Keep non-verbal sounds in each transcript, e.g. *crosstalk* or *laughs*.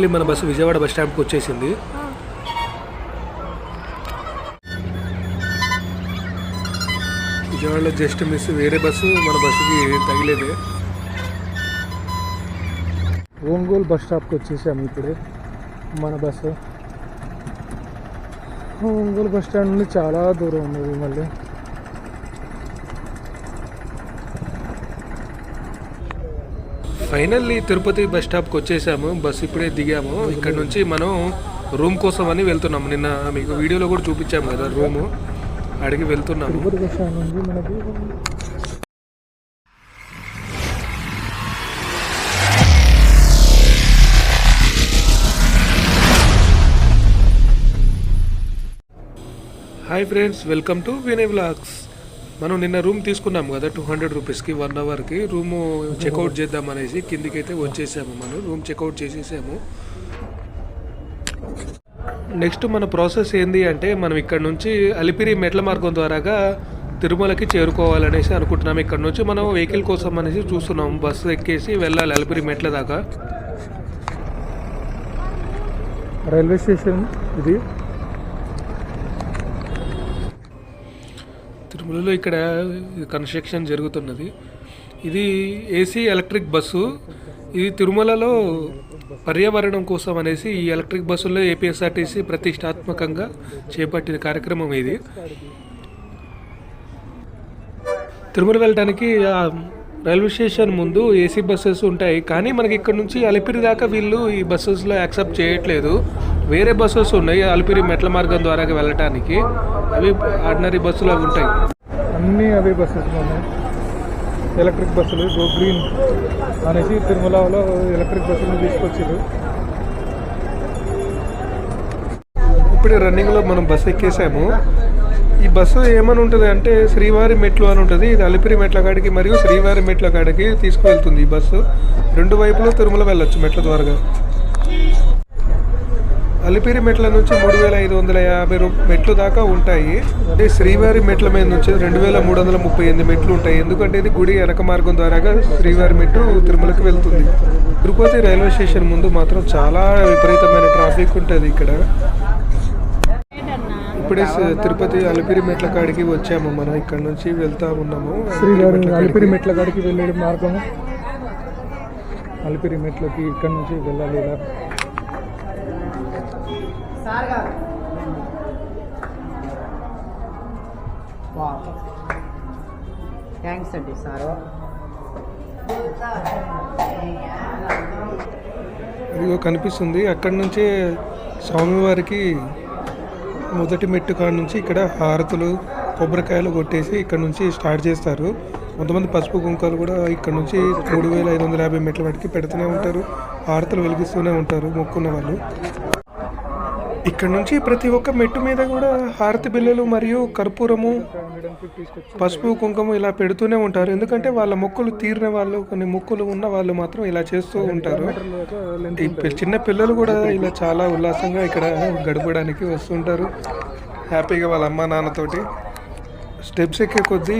మన bus Vijayawada bus స్టాండ్కి వచ్చేసింది. విజయవాడలో జస్ట్ మిస్ వేరే బస్సు మన బస్సుకి తగిలేదు. ఒంగోలు బస్ స్టాప్కి వచ్చేసాము ఇప్పుడు మన బస్సు. ఒంగోలు బస్ స్టాండ్ నుండి చాలా దూరం ఉంది మళ్ళీ. ఫైనల్లీ తిరుపతి బస్ స్టాప్కి వచ్చేసాము. బస్ ఇప్పుడే దిగాము. ఇక్కడ నుంచి మనం రూమ్ కోసం అని వెళ్తున్నాము. నిన్న మీకు వీడియోలో కూడా చూపించాము కదా రూము. అడిగి వెళ్తున్నాము. Hi friends welcome to Vinay vlogs మనం నిన్న రూమ్ తీసుకున్నాము కదా టూ హండ్రెడ్ రూపీస్కి వన్ అవర్కి రూము చెక్అవుట్ చేద్దాం అనేసి కిందికి అయితే వచ్చేసాము మనం. రూమ్ చెక్అవుట్ చేసేసాము. నెక్స్ట్ మన ప్రాసెస్ ఏంది అంటే మనం ఇక్కడ నుంచి అలిపిరి మెట్ల మార్గం ద్వారాగా తిరుమలకి చేరుకోవాలనేసి అనుకుంటున్నాం. ఇక్కడ నుంచి మనం వెహికల్ కోసం అనేసి చూస్తున్నాం. బస్సు ఎక్కేసి వెళ్ళాలి అలిపిరి మెట్ల దాకా. రైల్వే స్టేషన్ ఇది. తిరుమలలో ఇక్కడ కన్స్ట్రక్షన్ జరుగుతున్నది. ఇది ఏసీ ఎలక్ట్రిక్ బస్సు. ఇది తిరుమలలో పర్యావరణం కోసం అనేసి ఈ ఎలక్ట్రిక్ బస్సుల్లో ఏపీఎస్ఆర్టీసీ ప్రతిష్టాత్మకంగా చేపట్టిన కార్యక్రమం ఇది. తిరుమల వెళ్ళడానికి రైల్వే స్టేషన్ ముందు ఏసీ బస్సెస్ ఉంటాయి. కానీ మనకి ఇక్కడ నుంచి అలిపిరి దాకా వీళ్ళు ఈ బస్సెస్లో యాక్సెప్ట్ చేయట్లేదు. వేరే బస్సెస్ ఉన్నాయి. అలిపిరి మెట్ల మార్గం ద్వారా వెళ్ళటానికి. అవి ఆర్డినరీ బస్సులు అవి ఉంటాయి. అన్నీ అవే బస్సెస్ ఉన్నాయి ఎలక్ట్రిక్ బస్సులు గో గ్రీన్ అనేసి తిరుమలలో ఎలక్ట్రిక్ బస్సులు తీసుకొచ్చారు ఇప్పుడే రన్నింగ్లో మనం బస్సు ఎక్కేసాము. ఈ బస్సు ఏమని ఉంటుంది అంటే శ్రీవారి మెట్లు అని ఉంటుంది. ఇది అలిపిరి మెట్ల కాడికి మరియు శ్రీవారి మెట్ల కాడికి తీసుకువెళ్తుంది ఈ బస్సు రెండు వైపులో తిరుమల వెళ్ళొచ్చు మెట్ల ద్వారా అలిపిరి మెట్ల నుంచి మూడు వేల ఐదు వందల యాభై మెట్లు దాకా ఉంటాయి. అంటే శ్రీవారి మెట్ల మీద నుంచి రెండు వేల మూడు వందల ముప్పై ఎనిమిది మెట్లు ఉంటాయి. ఎందుకంటే ఇది గుడి వెనక మార్గం ద్వారాగా శ్రీవారి మెట్టు తిరుమలకి వెళ్తుంది. తిరుపతి రైల్వే స్టేషన్ ముందు మాత్రం చాలా విపరీతమైన ట్రాఫిక్ ఉంటుంది ఇక్కడ. ఇప్పుడే తిరుపతి అలిపిరి మెట్ల కాడికి వచ్చాము మనం. ఇక్కడ నుంచి వెళ్తా ఉన్నాము. శ్రీవారి అలిపిరి. మెట్ల కాడికి వెళ్ళే మార్గము. అలిపిరి మెట్లకి ఇక్కడ నుంచి వెళ్ళాలి ఇలా. థ్యాంక్స్ అండి సార్. ఇదిగో కనిపిస్తుంది. అక్కడి నుంచే స్వామివారికి మొదటి మెట్టు కాడ నుంచి ఇక్కడ హారతులు కొబ్బరికాయలు కొట్టేసి ఇక్కడ నుంచి స్టార్ట్ చేస్తారు. కొంతమంది పసుపు కుంకాలు కూడా ఇక్కడ నుంచి మూడు వేల ఐదు వందల యాభై మెట్ల వాటికి పెడుతూనే ఉంటారు. హారతులు వెలిగిస్తూనే ఉంటారు మొక్కున్న వాళ్ళు. ఇక్కడ నుంచి ప్రతి ఒక్క మెట్టు మీద కూడా హారతి బిల్లలు మరియు కర్పూరము పసుపు కుంకుమ ఇలా పెడుతూనే ఉంటారు. ఎందుకంటే వాళ్ళ మొక్కులు తీరిన వాళ్ళు కొన్ని మొక్కులు ఉన్న వాళ్ళు మాత్రం ఇలా చేస్తూ ఉంటారు. చిన్న పిల్లలు కూడా ఇలా చాలా ఉల్లాసంగా ఇక్కడ గడపడానికి వస్తుంటారు. హ్యాపీగా వాళ్ళ అమ్మ నాన్నతోటి స్టెప్స్ ఎక్కే కొద్దీ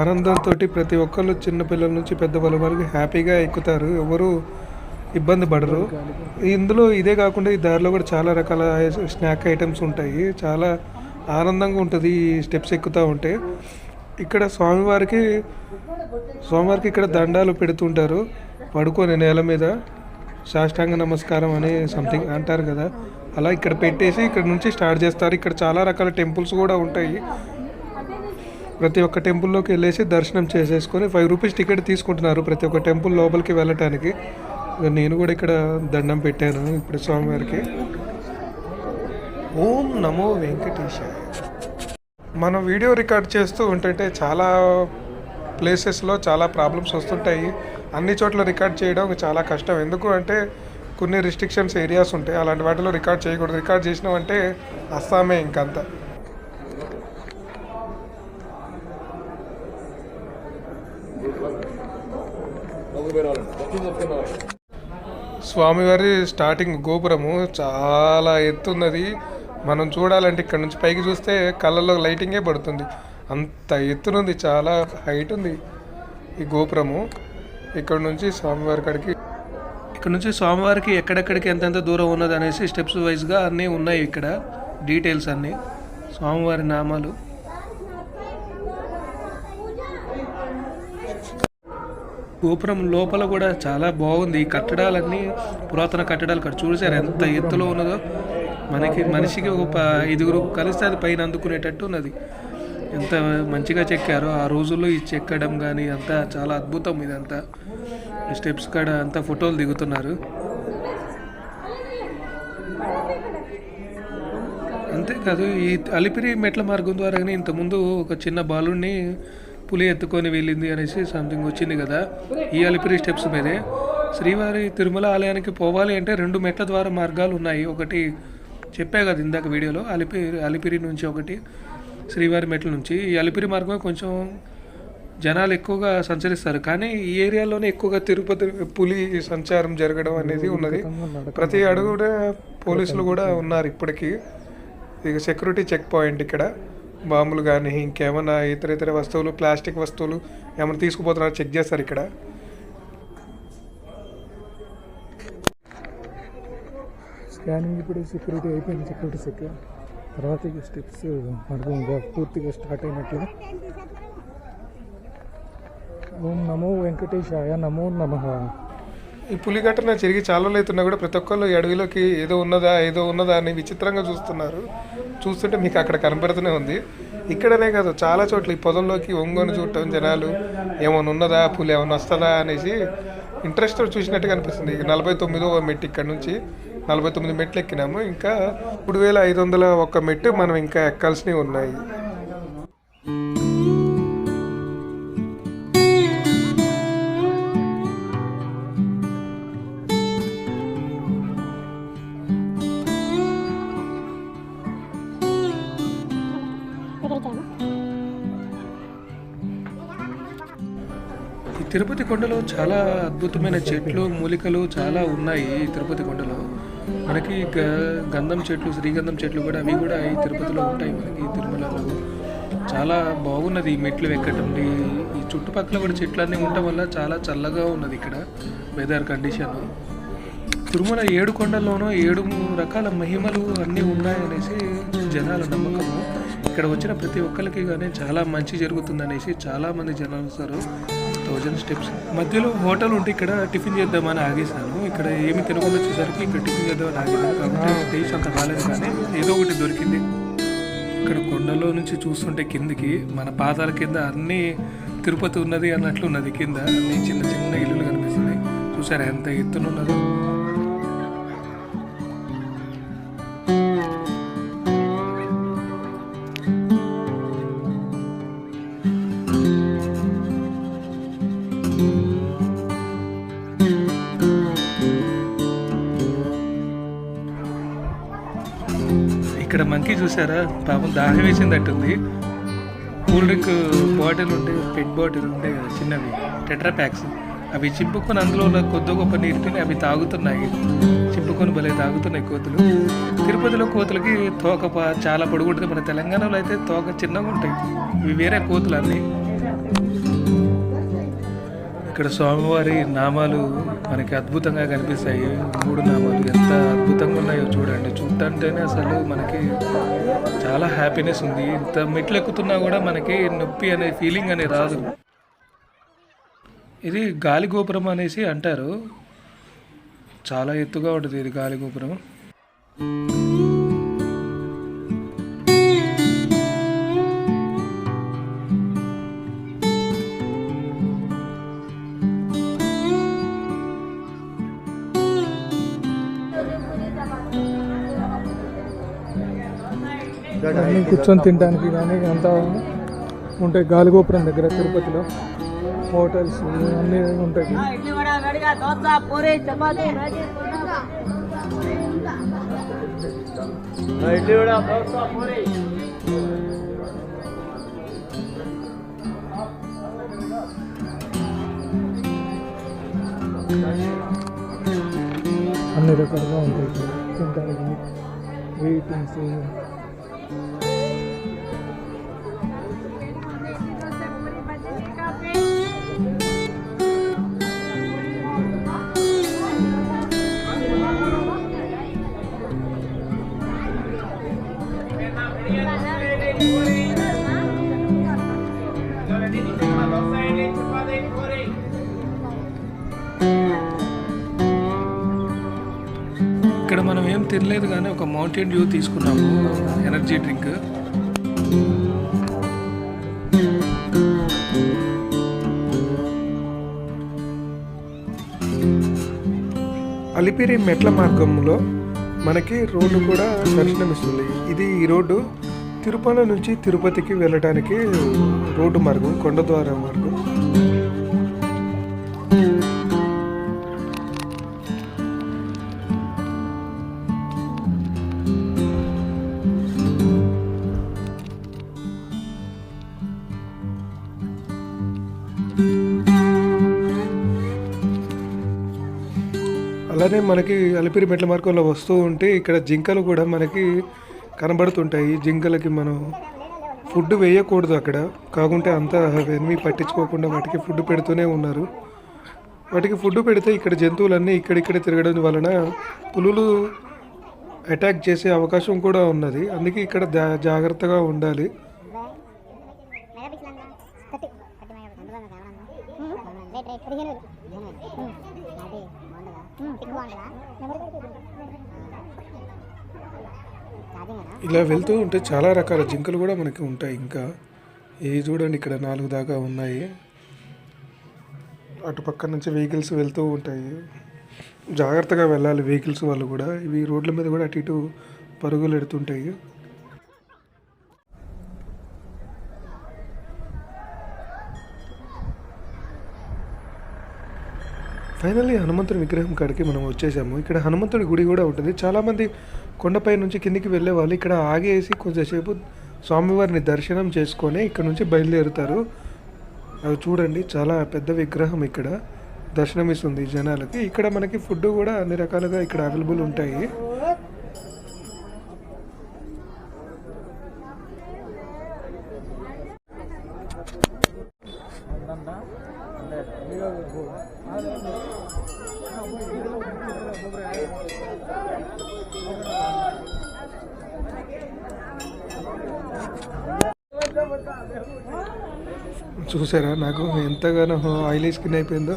ఆనందంతో ప్రతి ఒక్కళ్ళు చిన్నపిల్లల నుంచి పెద్ద వాళ్ళ వరకు హ్యాపీగా ఎక్కుతారు. ఎవరు ఇబ్బంది పడరు. ఇందులో ఇదే కాకుండా ఈ దారిలో కూడా చాలా రకాల స్నాక్ ఐటమ్స్ ఉంటాయి. చాలా ఆనందంగా ఉంటుంది ఈ స్టెప్స్ ఎక్కుతూ ఉంటే. ఇక్కడ స్వామివారికి స్వామివారికి ఇక్కడ దండాలు పెడుతుంటారు. పడుకొని నేల మీద. సాష్టాంగ నమస్కారం అని సంథింగ్ అంటారు కదా. అలా ఇక్కడ పెట్టేసి ఇక్కడ నుంచి స్టార్ట్ చేస్తారు. ఇక్కడ చాలా రకాల టెంపుల్స్ కూడా ఉంటాయి. ప్రతి ఒక్క టెంపుల్లోకి వెళ్ళేసి దర్శనం చేసేసుకొని ఫైవ్ రూపీస్ టికెట్ తీసుకుంటున్నారు ప్రతి ఒక్క టెంపుల్ లోపలికి వెళ్ళటానికి. నేను కూడా ఇక్కడ దండం పెట్టాను ఇప్పుడు స్వామివారికి. ఓం నమో వెంకటేశాయ. మనం వీడియో రికార్డ్ చేస్తూ ఉంటుంటే చాలా ప్లేసెస్లో చాలా ప్రాబ్లమ్స్ వస్తుంటాయి. అన్ని చోట్ల రికార్డ్ చేయడం చాలా కష్టం. ఎందుకు అంటే కొన్ని రిస్ట్రిక్షన్స్ ఏరియాస్ ఉంటాయి. అలాంటి వాటిలో రికార్డ్ చేయకూడదు. రికార్డ్ చేసినామంటే అస్సామే ఇంకంతా. స్వామివారి స్టార్టింగ్ గోపురము చాలా ఎత్తున్నది. మనం చూడాలంటే ఇక్కడ నుంచి పైకి చూస్తే కళ్ళలో లైటింగే పడుతుంది. అంత ఎత్తునుంది చాలా హైట్ ఉంది ఈ గోపురము. ఇక్కడ నుంచి స్వామివారి కాడికి ఇక్కడ నుంచి స్వామివారికి ఎక్కడెక్కడికి ఎంతెంత దూరం ఉన్నది అనేసి స్టెప్స్ వైజ్గా అన్నీ ఉన్నాయి ఇక్కడ డీటెయిల్స్ అన్నీ. స్వామివారి నామాలు. గోపురం లోపల కూడా చాలా బాగుంది. ఈ కట్టడాలన్నీ పురాతన కట్టడాలు ఇక్కడ చూసారు ఎంత ఎత్తులో ఉన్నదో? మనకి మనిషికి ఒక ప- ఐదుగురు కలిస్తే అది పైన అందుకునేటట్టు ఉన్నది. ఎంత మంచిగా చెక్కారో. ఆ రోజుల్లో ఈ చెక్కడం కానీ అంతా చాలా అద్భుతం ఇదంతా. ఈ స్టెప్స్ కాడ అంతా ఫోటోలు దిగుతున్నారు. అంతేకాదు ఈ అలిపిరి మెట్ల మార్గం ద్వారానే ఇంతకుముందు ఒక చిన్న బాలుడిని పులి ఎత్తుకొని వెళ్ళింది అనేసి సంథింగ్ వచ్చింది కదా. ఈ అలిపిరి స్టెప్స్ మీదే. శ్రీవారి తిరుమల ఆలయానికి పోవాలి అంటే రెండు మెట్ల ద్వారా మార్గాలు ఉన్నాయి. ఒకటి చెప్పా కదా ఇందాక వీడియోలో అలిపిరి అలిపిరి నుంచి ఒకటి శ్రీవారి మెట్ల నుంచి. ఈ అలిపిరి మార్గం కొంచెం జనాలు ఎక్కువగా సంచరిస్తారు. కానీ ఈ ఏరియాలోనే ఎక్కువగా తిరుపతి పులి సంచారం జరగడం అనేది ఉన్నది. ప్రతి అడుగు పోలీసులు కూడా ఉన్నారు ఇప్పటికీ. ఇక సెక్యూరిటీ చెక్ పాయింట్ ఇక్కడ. బాంబులు కానీ ఇంకేమైనా ఇతర ఇతర వస్తువులు ప్లాస్టిక్ వస్తువులు ఏమైనా తీసుకుపోతున్నారో చెక్ చేస్తారు ఇక్కడ. స్కానింగ్ ఇప్పుడు సెక్యూరిటీ అయిపోయింది సెక్యూరిటీ సెక్యూర్ తర్వాత ఇక స్టెప్స్ మనకు ఇంకా పూర్తిగా స్టార్ట్ అయినట్లు ఓం నమో వెంకటేశాయ నమో నమః. ఈ పులిఘటన జరిగి చాలా రోజులు అవుతున్నా కూడా ప్రతి ఒక్కళ్ళు ఈ అడవిలోకి ఏదో ఉన్నదా ఏదో ఉన్నదా అని విచిత్రంగా చూస్తున్నారు. చూస్తుంటే మీకు అక్కడ కనపడుతూనే ఉంది. ఇక్కడనే కాదు చాలా చోట్ల ఈ పొదంలోకి ఒంగోని చూడటం జనాలు ఏమైనా ఉన్నదా పులి ఏమైనా వస్తుందా అనేసి ఇంట్రెస్ట్ చూసినట్టుగా అనిపిస్తుంది. నలభై తొమ్మిదో మెట్టు ఇక్కడ నుంచి నలభై తొమ్మిది మెట్లు ఎక్కినాము. ఇంకా మూడు వేల ఐదు వందల ఒక్క మెట్టు మనం ఇంకా ఎక్కాల్సినవి ఉన్నాయి. తిరుపతి కొండలో చాలా అద్భుతమైన చెట్లు మూలికలు చాలా ఉన్నాయి తిరుపతి కొండలో. మనకి గ- గంధం చెట్లు శ్రీగంధం చెట్లు కూడా అవి కూడా ఈ తిరుపతిలో ఉంటాయి మనకి తిరుమలలో. చాలా బాగున్నది ఈ మెట్లు ఎక్కటం. ఈ చుట్టుపక్కల కూడా చెట్లన్నీ ఉండటం వల్ల చాలా చల్లగా ఉన్నది ఇక్కడ వెదర్ కండిషన్. తిరుమల ఏడు కొండల్లోనూ ఏడు రకాల మహిమలు అన్నీ ఉన్నాయనేసి జనాల నమ్మకము. ఇక్కడ వచ్చిన ప్రతి ఒక్కరికి కానీ చాలా మంచి జరుగుతుంది అనేసి చాలా మంది జనాలు వస్తారు. Thousand steps. మధ్యలో హోటల్ ఉంటే ఇక్కడ టిఫిన్ చేద్దామని ఆగేసాను ఇక్కడ ఏమి తినకుండా వచ్చేసరికి ఇక్కడ టిఫిన్ చేద్దామని ఆగేశాను. కాబట్టి టేస్ట్ అంత బాగాలేదు కానీ ఏదో ఒకటి దొరికింది. ఇక్కడ కొండలో నుంచి చూస్తుంటే కిందికి మన పాదాల కింద అన్ని తిరుపతి ఉన్నది అన్నట్లు ఉన్నది కింద అన్ని చిన్న చిన్న ఇల్లులు కనిపిస్తున్నాయి. చూసారా ఎంత ఎత్తున ఉన్నదో? ఇక్కడ మంకీ చూసారా పాపం దాహం వేసిందట్టుంది. కూల్ డ్రింక్ బాటిల్ ఉంటే పెట్ బాటిల్ ఉంటే కదా చిన్నవి. Tetra packs. అవి చింపుకొని అందులో కొద్ది గొప్ప నీటిని అవి తాగుతున్నాయి. చింపుకొని భలే తాగుతున్నాయి కోతులు. తిరుపతిలో కోతులకి తోక ప- చాలా పొడుగుంటుంది. మన తెలంగాణలో అయితే తోక చిన్నగా ఉంటాయి. ఇవి వేరే కోతులు అన్నీ. ఇక్కడ స్వామివారి నామాలు మనకి అద్భుతంగా కనిపిస్తాయి. మూడు నామాలు ఎంత అద్భుతంగా ఉన్నాయో చూడండి. చూడటానికైనా అసలు మనకి చాలా హ్యాపీనెస్ ఉంది. ఇంత మెట్లు ఎక్కుతున్నా కూడా మనకి నొప్పి అనే ఫీలింగ్ అనేది రాదు. ఇది గాలి గోపురం అనేసి అంటారు. చాలా ఎత్తుగా ఉంటుంది ఇది గాలి గోపురం. కానీ కూర్చొని తినడానికి కానీ అంతా ఉంటాయి గాలిగోపురం దగ్గర తిరుపతిలో. హోటల్స్ అన్నీ ఉంటాయి. అన్ని రకాలుగా ఉంటాయి. తినడానికి వెయిటింగ్స్ తినలేదు కానీ ఒక మౌంటైన్ డ్యూ తీసుకున్నాము. Energy drink. అలిపిరి మెట్ల మార్గంలో మనకి రోడ్డు కూడా దర్శనమిస్తుంది. ఇది ఈ రోడ్డు తిరుపతి నుంచి తిరుపతికి వెళ్ళడానికి రోడ్డు మార్గం కొండద్వార మార్గం. అలానే మనకి అలిపిరి మెట్ల మార్గంలో వస్తూ ఉంటే ఇక్కడ జింకలు కూడా మనకి కనబడుతుంటాయి. జింకలకి మనం ఫుడ్ వేయకూడదు అక్కడ. కాకుంటే అంతా అవన్నీ పట్టించుకోకుండా వాటికి ఫుడ్ పెడుతూనే ఉన్నారు. వాటికి ఫుడ్ పెడితే ఇక్కడ జంతువులన్నీ ఇక్కడిక్కడ తిరగడం వలన పులులు అటాక్ చేసే అవకాశం కూడా ఉన్నది. అందుకే ఇక్కడ జా- జాగ్రత్తగా ఉండాలి. పదిహేను ఇలా వెళ్తూ ఉంటే చాలా రకాల జింకలు కూడా మనకి ఉంటాయి ఇంకా. ఇవి చూడండి ఇక్కడ నాలుగు దాకా ఉన్నాయి. అటు పక్క నుంచి వెహికల్స్ వెళ్తూ ఉంటాయి. జాగ్రత్తగా వెళ్ళాలి వెహికల్స్ వాళ్ళు కూడా. ఇవి రోడ్ల మీద కూడా అటు ఇటు పరుగులు ఎడుతుంటాయి ఫైనల్లీ హనుమంతుడి విగ్రహం కాడికి మనం వచ్చేసాము. ఇక్కడ హనుమంతుడి గుడి కూడా ఉంటుంది. చాలామంది కొండపై నుంచి కిందికి వెళ్ళే వాళ్ళు ఇక్కడ ఆగేసి కొంచెంసేపు స్వామివారిని దర్శనం చేసుకొని ఇక్కడ నుంచి బయలుదేరుతారు. అవి చూడండి చాలా పెద్ద విగ్రహం ఇక్కడ. దర్శనం ఇస్తుంది జనాలకి. ఇక్కడ మనకి ఫుడ్ కూడా అన్ని రకాలుగా ఇక్కడ అవైలబుల్ ఉంటాయి. చూసారా నాకు ఎంతగానో ఆయిలీ స్కిన్ అయిపోయిందో.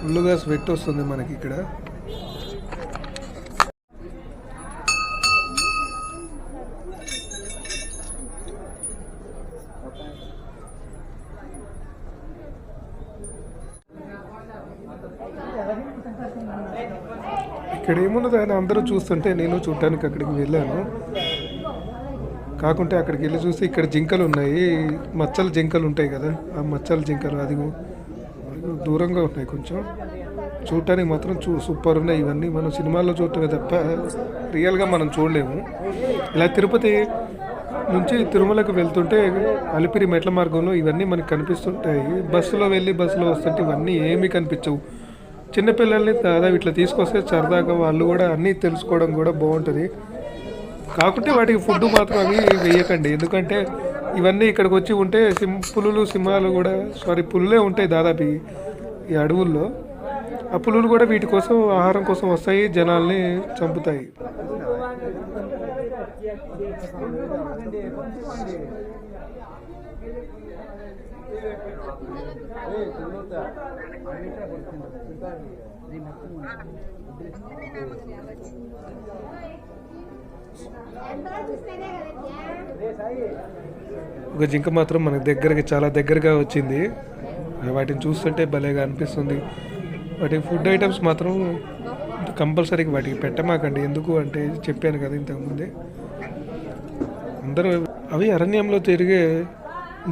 ఫుల్గా స్వెట్ వస్తుంది మనకి ఇక్కడ. ఇక్కడ ఏమున్నది ఆయన అందరూ చూస్తుంటే నేను చూడటానికి అక్కడికి వెళ్ళాను. కాకుంటే అక్కడికి వెళ్ళి చూసి ఇక్కడ జింకలు ఉన్నాయి. మచ్చల జింకలు ఉంటాయి కదా ఆ మచ్చల జింకలు అది దూరంగా ఉన్నాయి కొంచెం. చూడటానికి మాత్రం చూ సూపర్ ఉన్నాయి ఇవన్నీ. మనం సినిమాల్లో చూడటమే తప్ప రియల్గా మనం చూడలేము. ఇలా తిరుపతి నుంచి తిరుమలకు వెళ్తుంటే అలిపిరి మెట్ల మార్గంలో ఇవన్నీ మనకు కనిపిస్తుంటాయి. బస్సులో వెళ్ళి బస్సులో వస్తుంటే ఇవన్నీ ఏమీ కనిపించవు. చిన్నపిల్లల్ని దాదాపు ఇట్లా తీసుకొస్తే సరదాగా వాళ్ళు కూడా అన్నీ తెలుసుకోవడం కూడా బాగుంటుంది. కాకుంటే వాటికి ఫుడ్ మాత్రం అవి వేయకండి. ఎందుకంటే ఇవన్నీ ఇక్కడికి వచ్చి ఉంటే సిం పులులు సింహాలు కూడా సారీ పులులే ఉంటాయి దాదాపు ఈ అడవుల్లో. ఆ పులులు కూడా వీటి కోసం ఆహారం కోసం వస్తాయి జనాల్ని చంపుతాయి. ఒక జింక మాత్రం మనకు దగ్గరకి చాలా దగ్గరగా వచ్చింది. వాటిని చూస్తుంటే భలేగా అనిపిస్తుంది. వాటి ఫుడ్ ఐటమ్స్ మాత్రం కంపల్సరీగా వాటికి పెట్టమాకండి. ఎందుకు అంటే చెప్పాను కదా ఇంతకుముందే అందరూ అవి అరణ్యంలో తిరిగే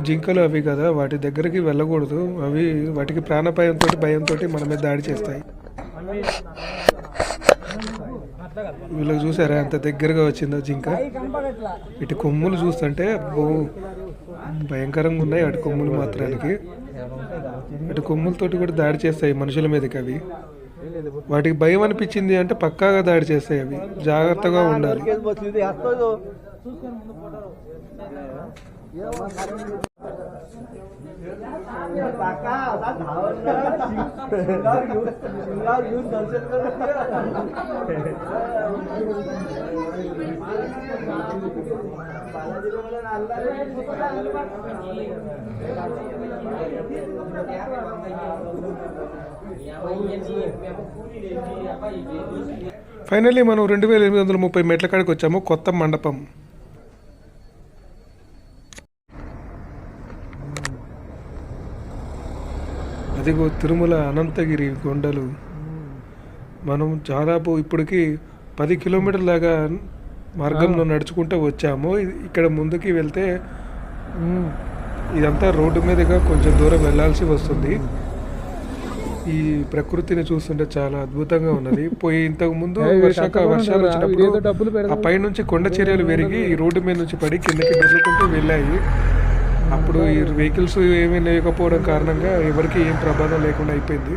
జింకలు అవి కదా వాటి దగ్గరికి వెళ్ళకూడదు. అవి వాటికి ప్రాణభయంతో భయంతో మన మీద దాడి చేస్తాయి. వీళ్ళకి చూసారా ఎంత దగ్గరగా వచ్చిందో జింక? ఇటు కొమ్ములు చూస్తుంటే అబ్బో భయంకరంగా ఉన్నాయి అటు కొమ్ములు మాత్రానికి. అటు కొమ్ములతోటి కూడా దాడి చేస్తాయి మనుషుల మీదకి అవి. వాటికి భయం అనిపించింది అంటే పక్కాగా దాడి చేస్తాయి అవి. జాగ్రత్తగా ఉండాలి. ఫైనల్లీ మనం రెండు వేల ఎనిమిది వందల ముప్పై మెట్ల కాడికి వచ్చాము కొత్త మండపం. అదిగో తిరుమల అనంతగిరి కొండలు మనం దాదాపు ఇప్పటికి పది కిలోమీటర్ల దాకా మార్గంలో నడుచుకుంటూ వచ్చాము ఇక్కడ ముందుకి వెళ్తే. ఇదంతా రోడ్డు మీదుగా కొంచెం దూరం వెళ్ళాల్సి వస్తుంది ఈ ప్రకృతిని చూస్తుంటే చాలా అద్భుతంగా ఉన్నది *laughs* పోయి ఇంతకు ముందు వర్షాక వర్షాలు? వచ్చినప్పుడు. ఆ పైనుంచి కొండ చర్యలు పెరిగి ఈ రోడ్డు మీద నుంచి పడి కిందకి దొరుకుంటూ వెళ్ళాయి అప్పుడు ఈ వెహికల్స్ ఏమీ లేకపోవడం కారణంగా ఎవరికి ఏం ప్రమాదం లేకుండా అయిపోయింది.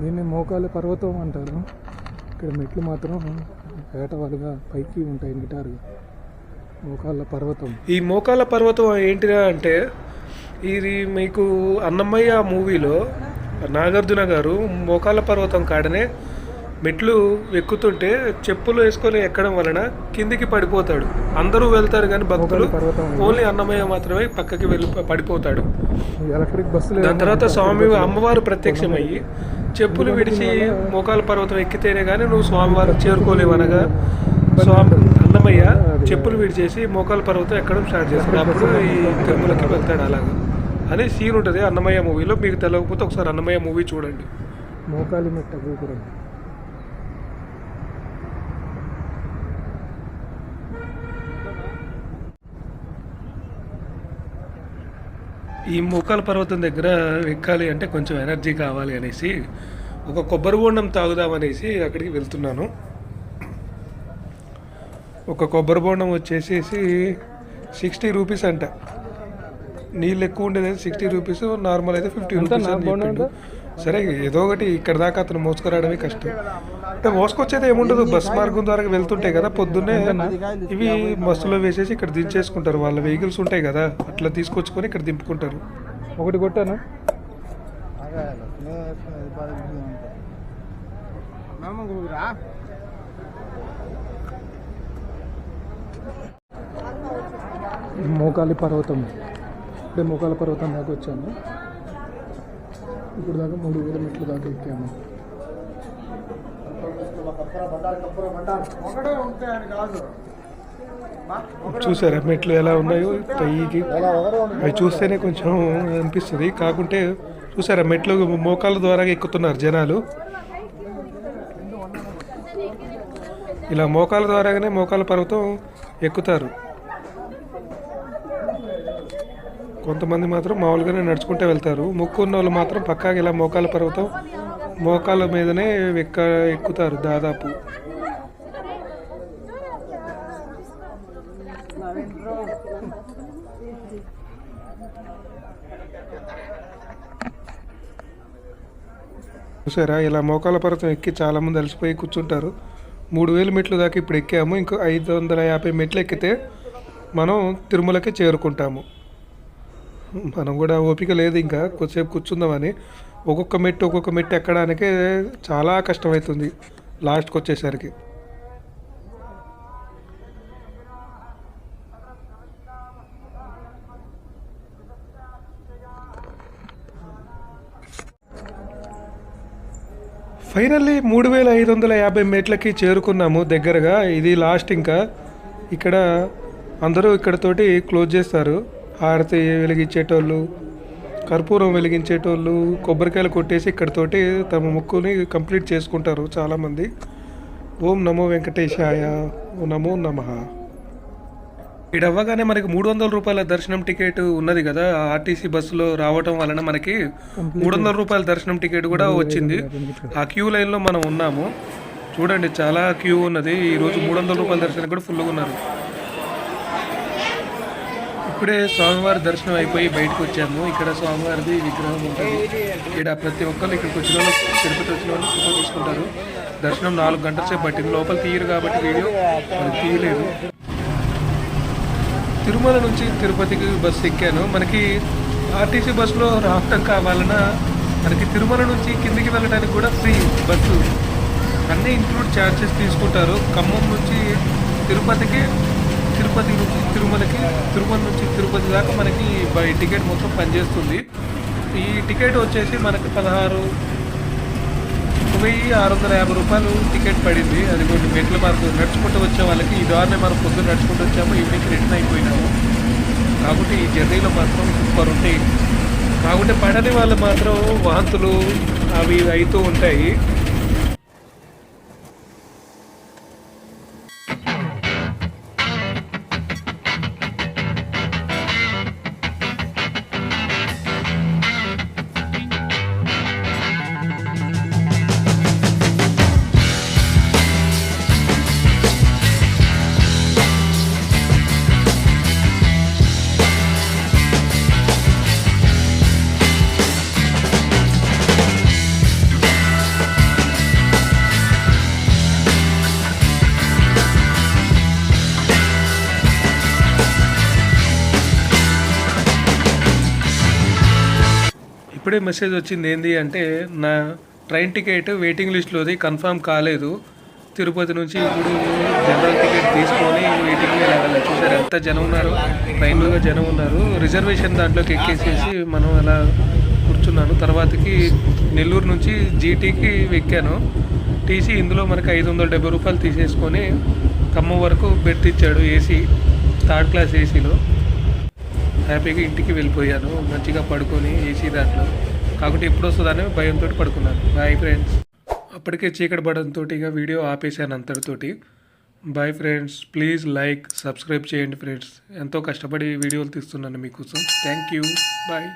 దీన్ని మోకాలు పర్వతం అంటారు. ఇక్కడ మెట్లు మాత్రం ఏటవాలుగా పైకి ఉంటాయి గిటారుగా మోకాళ్ళ పర్వతం. ఈ మోకాల పర్వతం ఏంటిరా అంటే ఇది మీకు అన్నమయ్య మూవీలో నాగార్జున గారు మోకాల పర్వతం కాడనే మెట్లు ఎక్కుతుంటే చెప్పులు వేసుకొని ఎక్కడం వలన కిందికి పడిపోతాడు. అందరూ వెళ్తారు కానీ భక్తులు మోకాళ్ళ. ఓన్లీ అన్నమయ్య మాత్రమే పక్కకి వెళ్ళి పడిపోతాడు. ఈ ఎలక్ట్రిక్ బస్సులు దాని తర్వాత స్వామి అమ్మవారు ప్రత్యక్షమయ్యి చెప్పులు విడిచి మోకాల పర్వతం ఎక్కితేనే కానీ నువ్వు స్వామివారు చేరుకోలేవు అనగా స్వామి అన్నమయ్య చెప్పులు విడిచేసి మోకాల పర్వతం ఎక్కడం స్టార్ట్ చేస్తాడు. అప్పుడు ఈ తిరుమలకి వెళ్తాడు అలాగా. అనే సీన్ ఉంటుంది. అన్నమయ్య మూవీలో మీకు తెలియకపోతే ఒకసారి అన్నమయ్య మూవీ చూడండి. మోకాలి మెట్ట గోపురం ఈ మోకాల పర్వతం దగ్గర ఎక్కాలి అంటే కొంచెం ఎనర్జీ కావాలి అనేసి ఒక కొబ్బరి బోండం తాగుదామనేసి అక్కడికి వెళ్తున్నాను. ఒక కొబ్బరి బోండం వచ్చేసేసి సిక్స్టీ రూపీస్ అంట. నీళ్ళు ఎక్కువ ఉండేది సిక్స్టీ రూపీస్ నార్మల్ అయితే ఫిఫ్టీ రూపీస్ అని చెప్పిండు. సరే ఏదో ఒకటి ఇక్కడ దాకా అతను మోసుకురావడమే కష్టం. అంటే మోసుకొచ్చేది ఏముండదు బస్ మార్గం ద్వారా వెళ్తుంటాయి కదా పొద్దున్నే ఇవి బస్సులో వేసేసి ఇక్కడ దించేసుకుంటారు. వాళ్ళ వెహికల్స్ ఉంటాయి కదా అట్లా తీసుకొచ్చుకొని ఇక్కడ దింపుకుంటారు. ఒకటి కొట్టాను? మోకాలి పర్వతం. ఇప్పుడే మోకాల పర్వతం దాకా వచ్చాము. ఇప్పుడు దాకా మూడు వేల మెట్లు దాకా ఎక్కాము. చూసారా మెట్లు ఎలా ఉన్నాయో? పైకి. అవి చూస్తేనే కొంచెం అనిపిస్తుంది. కాకుంటే చూసారా మెట్లు మోకాల ద్వారా ఎక్కుతున్నారు జనాలు. ఇలా మోకాల ద్వారాగానే మోకాల పర్వతం ఎక్కుతారు. కొంతమంది మాత్రం మామూలుగానే నడుచుకుంటూ వెళ్తారు. మొక్కున్న వాళ్ళు మాత్రం పక్కాగా ఇలా మోకాళ్ళ పర్వతం మోకాల మీదనే ఎక్క ఎక్కుతారు దాదాపు. చూసారా? ఇలా మోకాల పర్వతం ఎక్కి చాలామంది అలసిపోయి కూర్చుంటారు. మూడు వేల మెట్లు దాకా ఇప్పుడు ఎక్కాము. ఇంకో ఐదు వందల యాభై మెట్లు ఎక్కితే మనం తిరుమలకి చేరుకుంటాము. మనం కూడా ఓపిక లేదు ఇంకా కొద్దిసేపు కూర్చుందామని. ఒక్కొక్క మెట్టు ఒక్కొక్క మెట్టు ఎక్కడానికే చాలా కష్టమవుతుంది లాస్ట్కి వచ్చేసరికి. ఫైనల్లీ మూడు వేల ఐదు వందల యాభై మెట్లకి చేరుకున్నాము దగ్గరగా. ఇది లాస్ట్ ఇంకా. ఇక్కడ అందరూ ఇక్కడతోటి క్లోజ్ చేస్తారు. హారతి వెలిగించేటోళ్ళు కర్పూరం వెలిగించేటోళ్ళు కొబ్బరికాయలు కొట్టేసి ఇక్కడతోటి తమ ముక్కుని కంప్లీట్ చేసుకుంటారు చాలామంది. ఓం నమో వెంకటేశాయ ఓ నమో నమః. ఇక్కడ అవ్వగానే మనకి మూడు వందల రూపాయల దర్శనం టికెట్ ఉన్నది కదా ఆర్టీసీ బస్సులో రావటం వలన మనకి మూడు వందల రూపాయల దర్శనం టికెట్ కూడా వచ్చింది. ఆ క్యూ లైన్లో మనం ఉన్నాము. చూడండి చాలా క్యూ ఉన్నది. ఈరోజు మూడు వందల రూపాయల దర్శనం కూడా ఫుల్గా ఉన్నారు. ఇప్పుడే స్వామివారి దర్శనం అయిపోయి బయటకు వచ్చాము. ఇక్కడ స్వామివారిది విగ్రహం ఉంటుంది. ఇక్కడ ప్రతి ఒక్కరు ఇక్కడికి వచ్చిన వాళ్ళు తిరుపతి వచ్చిన వాళ్ళు ఫోటో తీసుకుంటారు. దర్శనం నాలుగు గంటల సేపు పట్టింది. లోపల తీయరు కాబట్టి వీడియో మనకి తీయలేదు. తిరుమల నుంచి తిరుపతికి బస్సు ఎక్కాను. మనకి ఆర్టీసీ బస్సులో రావటం కావాలన్నా మనకి తిరుమల నుంచి కిందికి వెళ్ళడానికి కూడా ఫ్రీ బస్సు. అన్నీ ఇంక్లూడ్ ఛార్జెస్ తీసుకుంటారు. ఖమ్మం నుంచి తిరుపతికి తిరుపతి నుంచి తిరుమలకి తిరుమల నుంచి తిరుపతి దాకా మనకి బై టికెట్ మొత్తం పనిచేస్తుంది. ఈ టికెట్ వచ్చేసి మనకి పదహారు వెయ్యి ఆరు వందల యాభై రూపాయలు టికెట్ పడింది. అది కొన్ని మెట్ల మనకు నడుచుకుంటూ వచ్చే వాళ్ళకి ఈ దారిని మనం పొద్దున్న నడుచుకుంటూ వచ్చాము ఈవినింగ్ రిటర్న్ అయిపోయినాము. కాబట్టి ఈ జర్నీలో మాత్రం సూపర్ ఉంటాయి. కాకుంటే పడని వాళ్ళు మాత్రం వాంతులు అవి అవుతూ ఉంటాయి. ఇప్పుడే మెసేజ్ వచ్చింది ఏంటి అంటే నా ట్రైన్ టికెట్ వెయిటింగ్ లిస్ట్లోది కన్ఫర్మ్ కాలేదు. తిరుపతి నుంచి ఇప్పుడు జనరల్ టికెట్ తీసుకొని వెయిటింగ్ వెళ్ళాలి. చూసారు? ఎంత జనం ఉన్నారు? ట్రైన్లో జనం ఉన్నారు. రిజర్వేషన్ దాంట్లోకి ఎక్కేసేసి మనం అలా కూర్చున్నాను. తర్వాతకి నెల్లూరు నుంచి జీటీకి ఎక్కాను. టీసీ ఇందులో మనకి ఐదు వందల డెబ్బై రూపాయలు తీసేసుకొని ఖమ్మం వరకు బెడ్ ఇచ్చాడు ఏసీ థర్డ్ క్లాస్ ఏసీలో. హ్యాపీగా ఇంటికి వెళ్ళిపోయాను. మంచిగా పడుకొని ఏసీ దాంట్లో. కాకుంటే ఎప్పుడు వస్తుందని భయంతో పడుకున్నాను. బాయ్ ఫ్రెండ్స్ అప్పటికే చీకటి పడంతో ఇక వీడియో ఆపేసాను అంతటితోటి. Bye friends please like subscribe చేయండి ఫ్రెండ్స్ ఎంతో కష్టపడి వీడియోలు తీస్తున్నాను మీకోసం. Thank you bye